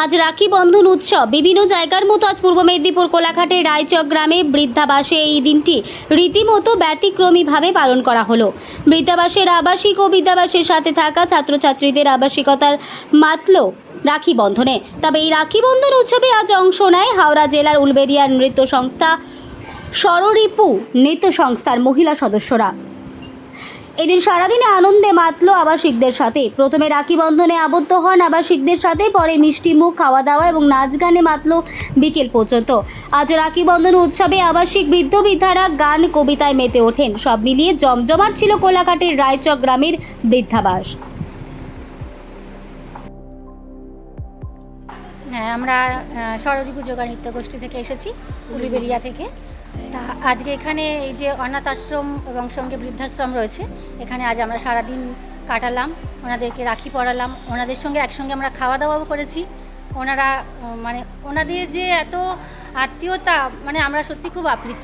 আজ রাখি বন্ধন উৎসব। বিভিন্ন জায়গার মতো আজ পূর্ব মেদিনীপুর কোলাঘাটের রায়চক গ্রামে বৃদ্ধাবাসে এই দিনটি রীতিমতো ব্যতিক্রমীভাবে পালন করা হলো। বৃদ্ধাবাসের আবাসিক ও বিদ্যাবাসের সাথে থাকা ছাত্রছাত্রীদের আবাসিকতার মাতল রাখি বন্ধনে। তবে এই রাখি বন্ধন উৎসবে আজ অংশ নেয় হাওড়া জেলার উলবেরিয়ার নৃত্য সংস্থা সররিপু নৃত্য সংস্থার মহিলা সদস্যরা। এদিন সারাদিনে আনন্দে মাতল আবাসিকদের সাথে। প্রথমে রাখি বন্ধনে আবদ্ধ হন আবাসিকদের সাথে, পরে মিষ্টি মুখ খাওয়া দাওয়া এবং নাচ গানে মাতল বিকেল পর্যন্ত। আজ রাখি বন্ধন উৎসবে আবাসিক বৃদ্ধ বৃদ্ধারা গান, কবিতায় মেতে ওঠেন। সব মিলিয়ে জমজমাট ছিল কোলাঘাটের রায়চক গ্রামের বৃদ্ধাবাস। হ্যাঁ আমরা সরদী পুজোগা নৃত্য গোষ্ঠী থেকে এসেছি উলিবেরিয়া থেকে। তা আজকে এখানে এই যে অনাথ আশ্রম এবং সঙ্গে বৃদ্ধাশ্রম রয়েছে, এখানে আজ আমরা সারাদিন কাটালাম, ওনাদেরকে রাখি পরালাম, ওনাদের সঙ্গে একসঙ্গে আমরা খাওয়া দাওয়াও করেছি। ওনারা মানে ওনাদের যে এত আত্মীয়তা মানে আমরা সত্যি খুব আপ্লিত।